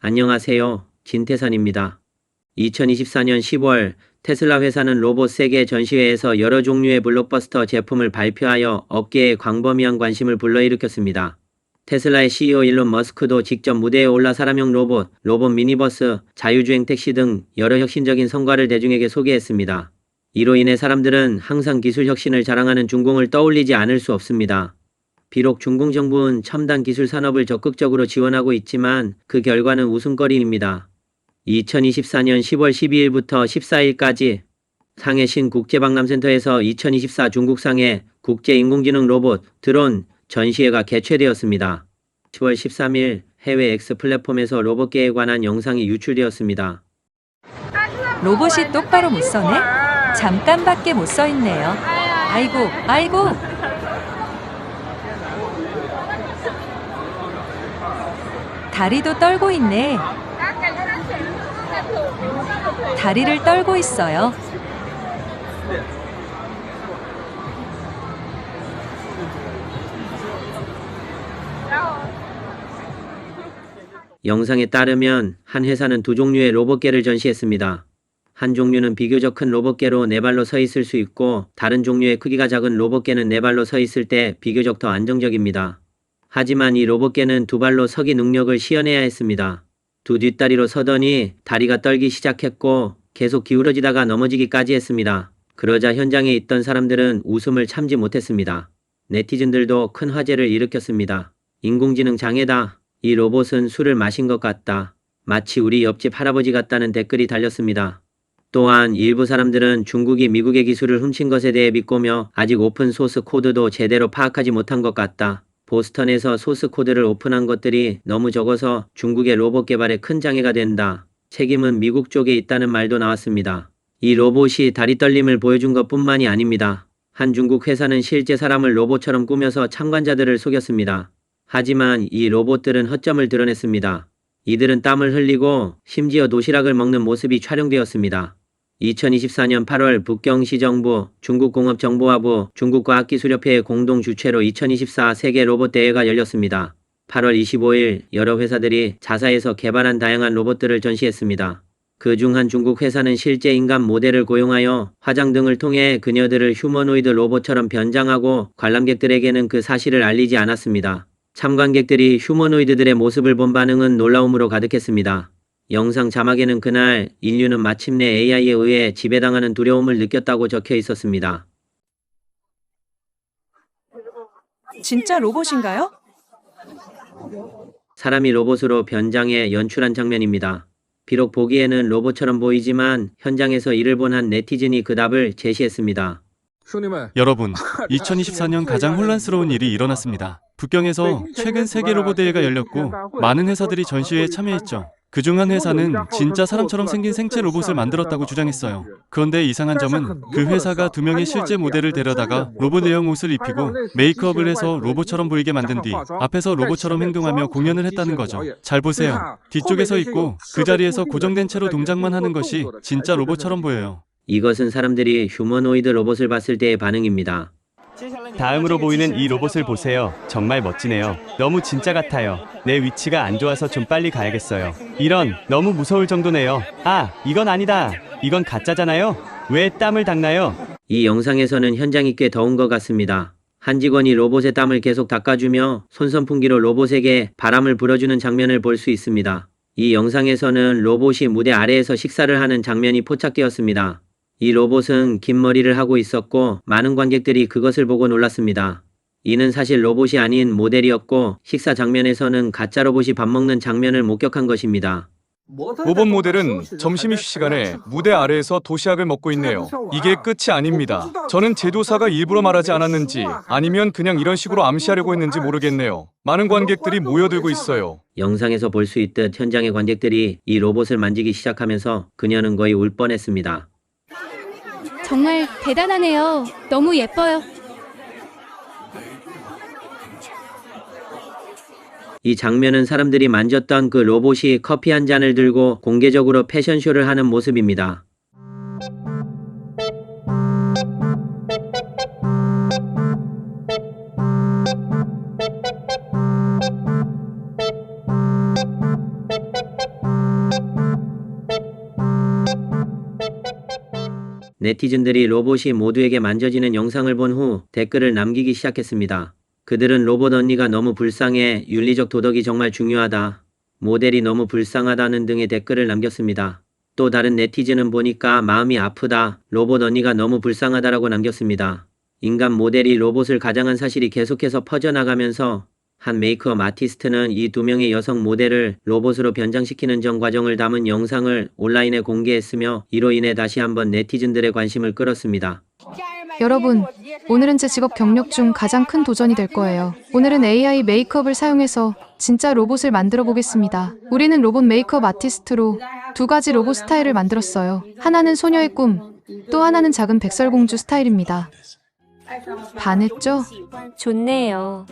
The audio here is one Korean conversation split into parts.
안녕하세요. 진태산입니다. 2024년 10월 테슬라 회사는 로봇 세계 전시회에서 여러 종류의 블록버스터 제품을 발표하여 업계에 광범위한 관심을 불러일으켰습니다. 테슬라의 CEO 일론 머스크도 직접 무대에 올라 사람형 로봇, 로봇 미니버스, 자유주행 택시 등 여러 혁신적인 성과를 대중에게 소개했습니다. 이로 인해 사람들은 항상 기술 혁신을 자랑하는 중공을 떠올리지 않을 수 없습니다. 비록 중공 정부는 첨단 기술 산업을 적극적으로 지원하고 있지만 그 결과는 웃음거리입니다. 2024년 10월 12일부터 14일까지 상해 신 국제박람센터에서 2024 중국 상해 국제인공지능 로봇 드론 전시회가 개최되었습니다. 10월 13일 해외 X 플랫폼에서 로봇계에 관한 영상이 유출되었습니다. 로봇이 똑바로 못 서네? 잠깐밖에 못 서 있네요. 아이고, 아이고. 다리도 떨고 있네. 다리를 떨고 있어요. 영상에 따르면 한 회사는 두 종류의 로봇계를 전시했습니다. 한 종류는 비교적 큰 로봇계로 네 발로 서 있을 수 있고 다른 종류의 크기가 작은 로봇계는 네 발로 서 있을 때 비교적 더 안정적입니다. 하지만 이 로봇계는 두 발로 서기 능력을 시연해야 했습니다. 두 뒷다리로 서더니 다리가 떨기 시작했고 계속 기울어지다가 넘어지기까지 했습니다. 그러자 현장에 있던 사람들은 웃음을 참지 못했습니다. 네티즌들도 큰 화제를 일으켰습니다. 인공지능 장애다. 이 로봇은 술을 마신 것 같다. 마치 우리 옆집 할아버지 같다는 댓글이 달렸습니다. 또한 일부 사람들은 중국이 미국의 기술을 훔친 것에 대해 비꼬며 아직 오픈 소스 코드도 제대로 파악하지 못한 것 같다. 보스턴에서 소스 코드를 오픈한 것들이 너무 적어서 중국의 로봇 개발에 큰 장애가 된다. 책임은 미국 쪽에 있다는 말도 나왔습니다. 이 로봇이 다리 떨림을 보여준 것 뿐만이 아닙니다. 한 중국 회사는 실제 사람을 로봇처럼 꾸며서 참관자들을 속였습니다. 하지만 이 로봇들은 허점을 드러냈습니다. 이들은 땀을 흘리고 심지어 도시락을 먹는 모습이 촬영되었습니다. 2024년 8월 북경시정부, 중국공업정보화부, 중국과학기술협회의 공동 주최로 2024 세계 로봇 대회가 열렸습니다. 8월 25일 여러 회사들이 자사에서 개발한 다양한 로봇들을 전시했습니다. 그 중 한 중국 회사는 실제 인간 모델을 고용하여 화장 등을 통해 그녀들을 휴머노이드 로봇처럼 변장하고 관람객들에게는 그 사실을 알리지 않았습니다. 참관객들이 휴머노이드들의 모습을 본 반응은 놀라움으로 가득했습니다. 영상 자막에는 그날 인류는 마침내 AI에 의해 지배당하는 두려움을 느꼈다고 적혀 있었습니다. 진짜 로봇인가요? 사람이 로봇으로 변장해 연출한 장면입니다. 비록 보기에는 로봇처럼 보이지만 현장에서 이를 본 한 네티즌이 그 답을 제시했습니다. 여러분, 2024년 가장 혼란스러운 일이 일어났습니다. 북경에서 최근 세계 로봇 대회가 열렸고 많은 회사들이 전시회에 참여했죠. 그중 한 회사는 진짜 사람처럼 생긴 생체 로봇을 만들었다고 주장했어요. 그런데 이상한 점은 그 회사가 두 명의 실제 모델을 데려다가 로봇 대형 옷을 입히고 메이크업을 해서 로봇처럼 보이게 만든 뒤 앞에서 로봇처럼 행동하며 공연을 했다는 거죠. 잘 보세요. 뒤쪽에 서 있고 그 자리에서 고정된 채로 동작만 하는 것이 진짜 로봇처럼 보여요. 이것은 사람들이 휴머노이드 로봇을 봤을 때의 반응입니다. 다음으로 보이는 이 로봇을 보세요. 정말 멋지네요. 너무 진짜 같아요. 내 위치가 안 좋아서 좀 빨리 가야겠어요. 이런, 너무 무서울 정도네요. 아, 이건 아니다. 이건 가짜잖아요. 왜 땀을 닦나요? 이 영상에서는 현장이 꽤 더운 것 같습니다. 한 직원이 로봇의 땀을 계속 닦아주며 손선풍기로 로봇에게 바람을 불어주는 장면을 볼 수 있습니다. 이 영상에서는 로봇이 무대 아래에서 식사를 하는 장면이 포착되었습니다. 이 로봇은 긴 머리를 하고 있었고 많은 관객들이 그것을 보고 놀랐습니다. 이는 사실 로봇이 아닌 모델이었고 식사 장면에서는 가짜 로봇이 밥 먹는 장면을 목격한 것입니다. 로봇 모델은 점심 시간에 무대 아래에서 도시락을 먹고 있네요. 이게 끝이 아닙니다. 저는 제도사가 일부러 말하지 않았는지 아니면 그냥 이런 식으로 암시하려고 했는지 모르겠네요. 많은 관객들이 모여들고 있어요. 영상에서 볼 수 있듯 현장의 관객들이 이 로봇을 만지기 시작하면서 그녀는 거의 울 뻔했습니다. 정말 대단하네요. 너무 예뻐요. 이 장면은 사람들이 만졌던 그 로봇이 커피 한 잔을 들고 공개적으로 패션쇼를 하는 모습입니다. 네티즌들이 로봇이 모두에게 만져지는 영상을 본 후 댓글을 남기기 시작했습니다. 그들은 로봇 언니가 너무 불쌍해 윤리적 도덕이 정말 중요하다. 모델이 너무 불쌍하다는 등의 댓글을 남겼습니다. 또 다른 네티즌은 보니까 마음이 아프다. 로봇 언니가 너무 불쌍하다라고 남겼습니다. 인간 모델이 로봇을 가장한 사실이 계속해서 퍼져나가면서 한 메이크업 아티스트는 이 두 명의 여성 모델을 로봇으로 변장시키는 전 과정을 담은 영상을 온라인에 공개했으며 이로 인해 다시 한번 네티즌들의 관심을 끌었습니다. 여러분, 오늘은 제 직업 경력 중 가장 큰 도전이 될 거예요. 오늘은 AI 메이크업을 사용해서 진짜 로봇을 만들어 보겠습니다. 우리는 로봇 메이크업 아티스트로 두 가지 로봇 스타일을 만들었어요. 하나는 소녀의 꿈, 또 하나는 작은 백설공주 스타일입니다. 반했죠? 좋네요.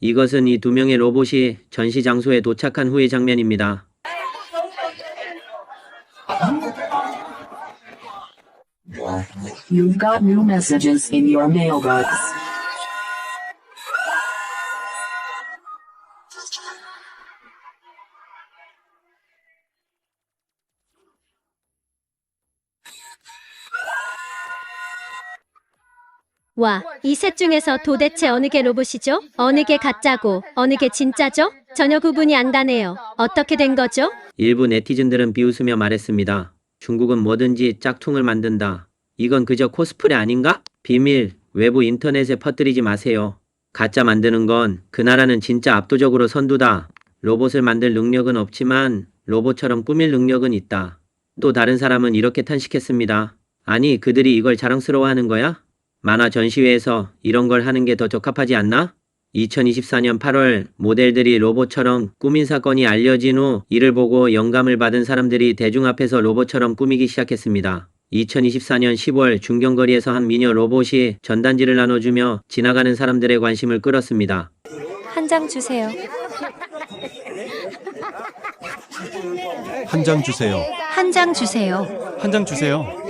이것은 이 두 명의 로봇이 전시 장소에 도착한 후의 장면입니다. 와, 이 셋 중에서 도대체 어느 게 로봇이죠? 어느 게 가짜고 어느 게 진짜죠? 전혀 구분이 안 가네요. 어떻게 된 거죠? 일부 네티즌들은 비웃으며 말했습니다. 중국은 뭐든지 짝퉁을 만든다. 이건 그저 코스프레 아닌가? 비밀, 외부 인터넷에 퍼뜨리지 마세요. 가짜 만드는 건 그 나라는 진짜 압도적으로 선두다. 로봇을 만들 능력은 없지만 로봇처럼 꾸밀 능력은 있다. 또 다른 사람은 이렇게 탄식했습니다. 아니, 그들이 이걸 자랑스러워하는 거야? 만화 전시회에서 이런 걸 하는 게 더 적합하지 않나? 2024년 8월 모델들이 로봇처럼 꾸민 사건이 알려진 후 이를 보고 영감을 받은 사람들이 대중 앞에서 로봇처럼 꾸미기 시작했습니다. 2024년 10월 중경거리에서 한 미녀 로봇이 전단지를 나눠주며 지나가는 사람들의 관심을 끌었습니다. 한 장 주세요. 한 장 주세요. 한 장 주세요. 한 장 주세요.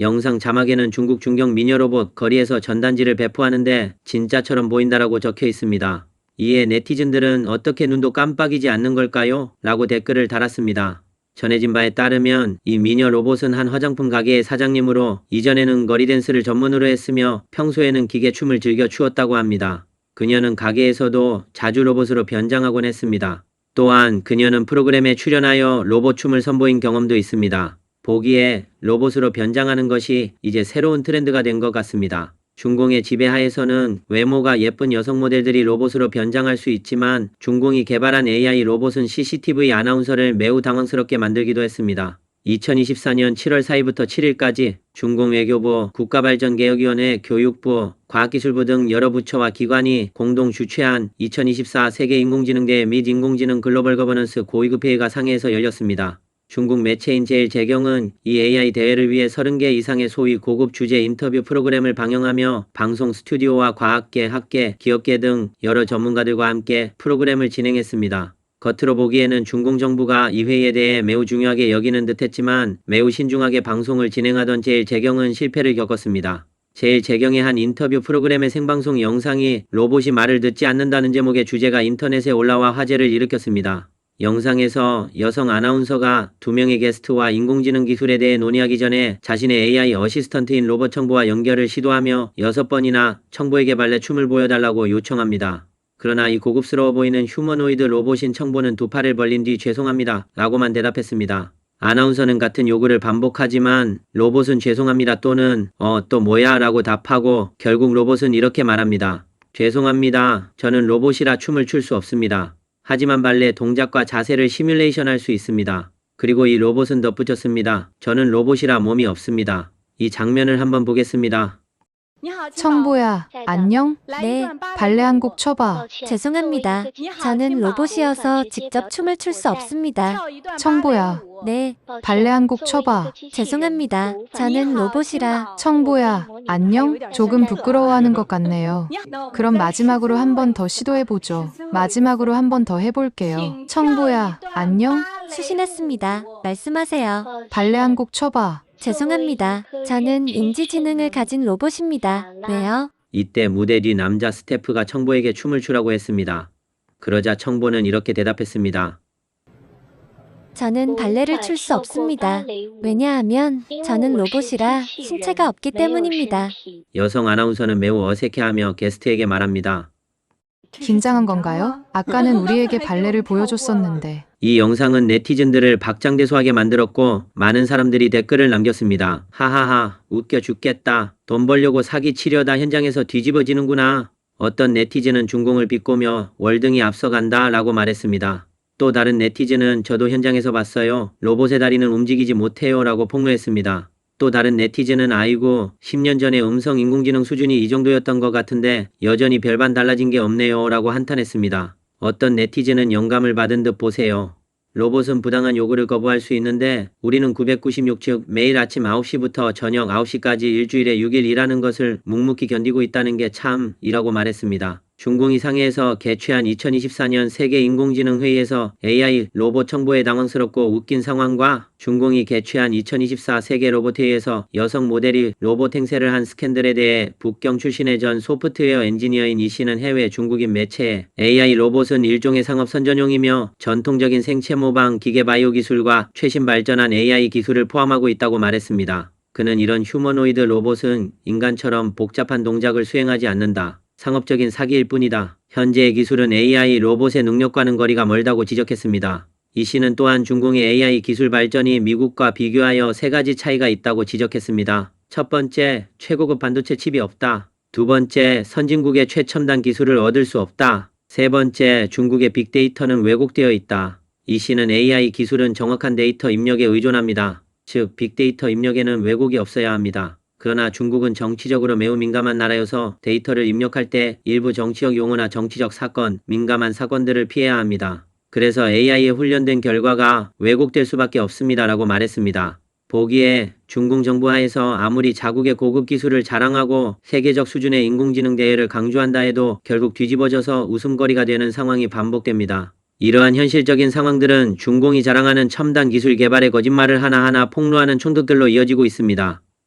영상 자막에는 중국 중경 미녀 로봇 거리에서 전단지를 배포하는데 진짜처럼 보인다라고 적혀 있습니다. 이에 네티즌들은 어떻게 눈도 깜빡이지 않는 걸까요? 라고 댓글을 달았습니다. 전해진 바에 따르면 이 미녀 로봇은 한 화장품 가게의 사장님으로 이전에는 거리 댄스를 전문으로 했으며 평소에는 기계 춤을 즐겨 추었다고 합니다. 그녀는 가게에서도 자주 로봇으로 변장하곤 했습니다. 또한 그녀는 프로그램에 출연하여 로봇 춤을 선보인 경험도 있습니다. 보기에 로봇으로 변장하는 것이 이제 새로운 트렌드가 된 것 같습니다. 중공의 지배하에서는 외모가 예쁜 여성 모델들이 로봇으로 변장할 수 있지만 중공이 개발한 AI 로봇은 CCTV 아나운서를 매우 당황스럽게 만들기도 했습니다. 2024년 7월 4일부터 7일까지 중공 외교부, 국가발전개혁위원회, 교육부, 과학기술부 등 여러 부처와 기관이 공동 주최한 2024 세계인공지능대회 및 인공지능 글로벌 거버넌스 고위급 회의가 상해에서 열렸습니다. 중국 매체인 제일재경은 이 AI 대회를 위해 30개 이상의 소위 고급 주제 인터뷰 프로그램을 방영하며 방송 스튜디오와 과학계, 학계, 기업계 등 여러 전문가들과 함께 프로그램을 진행했습니다. 겉으로 보기에는 중공 정부가 이 회의에 대해 매우 중요하게 여기는 듯했지만 매우 신중하게 방송을 진행하던 제일재경은 실패를 겪었습니다. 제일재경의 한 인터뷰 프로그램의 생방송 영상이 로봇이 말을 듣지 않는다는 제목의 주제가 인터넷에 올라와 화제를 일으켰습니다. 영상에서 여성 아나운서가 두 명의 게스트와 인공지능 기술에 대해 논의하기 전에 자신의 AI 어시스턴트인 로봇 청부와 연결을 시도하며 여섯 번이나 청부에게 발레 춤을 보여달라고 요청합니다. 그러나 이 고급스러워 보이는 휴머노이드 로봇인 청부는 두 팔을 벌린 뒤 죄송합니다. 라고만 대답했습니다. 아나운서는 같은 요구를 반복하지만 로봇은 죄송합니다 또는 어 또 뭐야 라고 답하고 결국 로봇은 이렇게 말합니다. 죄송합니다. 저는 로봇이라 춤을 출 수 없습니다. 하지만 발레 동작과 자세를 시뮬레이션 할 수 있습니다. 그리고 이 로봇은 덧붙였습니다. 저는 로봇이라 몸이 없습니다. 이 장면을 한번 보겠습니다. 청보야, 안녕? 네, 발레 한 곡 쳐봐. 죄송합니다. 저는 로봇이어서 직접 춤을 출 수 없습니다. 청보야, 네, 발레 한 곡 쳐봐. 죄송합니다. 저는 로봇이라 청보야, 안녕? 조금 부끄러워하는 것 같네요. 그럼 마지막으로 한 번 더 시도해보죠. 마지막으로 한 번 더 해볼게요. 청보야, 안녕? 수신했습니다. 말씀하세요. 발레 한 곡 쳐봐. 죄송합니다. 저는 인지지능을 가진 로봇입니다. 왜요? 이때 무대 뒤 남자 스태프가 청보에게 춤을 추라고 했습니다. 그러자 청보는 이렇게 대답했습니다. 저는 발레를 출 수 없습니다. 왜냐하면 저는 로봇이라 신체가 없기 때문입니다. 여성 아나운서는 매우 어색해하며 게스트에게 말합니다. 긴장한 건가요? 아까는 우리에게 발레를 보여줬었는데. 이 영상은 네티즌들을 박장대소하게 만들었고 많은 사람들이 댓글을 남겼습니다. 하하하 웃겨 죽겠다. 돈 벌려고 사기 치려다 현장에서 뒤집어지는구나. 어떤 네티즌은 중공을 비꼬며 월등히 앞서간다 라고 말했습니다. 또 다른 네티즌은 저도 현장에서 봤어요. 로봇의 다리는 움직이지 못해요 라고 폭로했습니다. 또 다른 네티즌은 아이고 10년 전에 음성 인공지능 수준이 이 정도였던 것 같은데 여전히 별반 달라진 게 없네요 라고 한탄했습니다. 어떤 네티즌은 영감을 받은 듯 보세요. 로봇은 부당한 요구를 거부할 수 있는데 우리는 996즉 매일 아침 9시부터 저녁 9시까지 일주일에 6일 일하는 것을 묵묵히 견디고 있다는 게 참이라고 말했습니다. 중공이 상해에서 개최한 2024년 세계 인공지능 회의에서 AI 로봇 정보에 당황스럽고 웃긴 상황과 중공이 개최한 2024 세계 로봇 회의에서 여성 모델이 로봇 행세를 한 스캔들에 대해 북경 출신의 전 소프트웨어 엔지니어인 이 씨는 해외 중국인 매체에 AI 로봇은 일종의 상업 선전용이며 전통적인 생체 모방 기계 바이오 기술과 최신 발전한 AI 기술을 포함하고 있다고 말했습니다. 그는 이런 휴머노이드 로봇은 인간처럼 복잡한 동작을 수행하지 않는다. 상업적인 사기일 뿐이다. 현재의 기술은 AI 로봇의 능력과는 거리가 멀다고 지적했습니다. 이 씨는 또한 중공의 AI 기술 발전이 미국과 비교하여 세 가지 차이가 있다고 지적했습니다. 첫 번째, 최고급 반도체 칩이 없다. 두 번째, 선진국의 최첨단 기술을 얻을 수 없다. 세 번째, 중국의 빅데이터는 왜곡되어 있다. 이 씨는 AI 기술은 정확한 데이터 입력에 의존합니다. 즉, 빅데이터 입력에는 왜곡이 없어야 합니다. 그러나 중국은 정치적으로 매우 민감한 나라여서 데이터를 입력할 때 일부 정치적 용어나 정치적 사건, 민감한 사건들을 피해야 합니다. 그래서 AI에 훈련된 결과가 왜곡될 수밖에 없습니다라고 말했습니다. 보기에 중공 정부 하에서 아무리 자국의 고급 기술을 자랑하고 세계적 수준의 인공지능 대회를 강조한다 해도 결국 뒤집어져서 웃음거리가 되는 상황이 반복됩니다. 이러한 현실적인 상황들은 중공이 자랑하는 첨단 기술 개발의 거짓말을 하나하나 폭로하는 총독들로 이어지고 있습니다.